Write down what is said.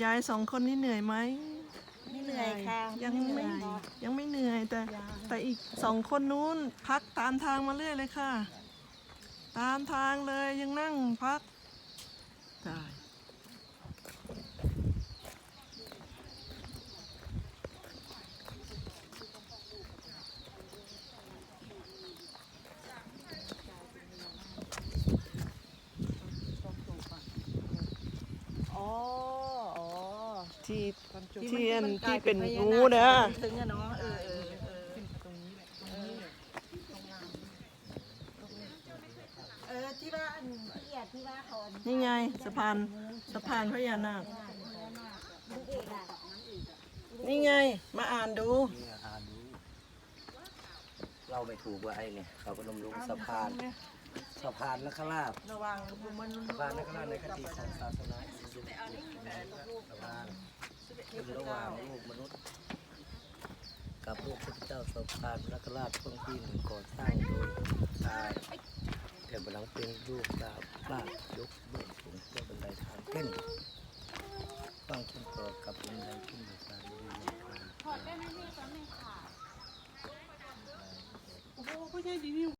ยายสองคนนี่เหนื่อยไหมไม่เหนื่อยค่ะยังไม่ ยังไม่เหนื่อยแต่ แต่อีกสองคนนู้นพักตามทางมาเรื่อยเลยค่ะ ตามทางเลยยังนั่งพักได้อ๋ออ๋อ ที่ที่ที่อันมักลาที่ยเป็นพญางูนานะคถึงอะเนาะเออเออเออเออที่ว่าอันละเอียดที่ว่าเขาอันนี่ไงสะพานสะพานพญานาคนางเอกอะนี่ไง มาอ่านดูเนี่ยอ่านดู เราไม่ถูกว่าไอ้เนี่ยเขาพนมรุ้งสะพานสะพานนักราชระวังมันสะพานนักราชในคติของศาสนาอิสลามสะพานเป็น ระหว่างลูกมนุษย์ กับลูกพระเจ้าสะพานนักราชเพิ่งที่หนึ่งก่อสร้างโดยชายแต่บนหลังเป็นรูปดาวลาดยกเบื้องสูงเพื่อบันไดทางขึ้นฟังเชื่อมต่อกับบันไดขึ้นบนสายดีในกลางโอ้โหพ่อใหญ่ดีวิว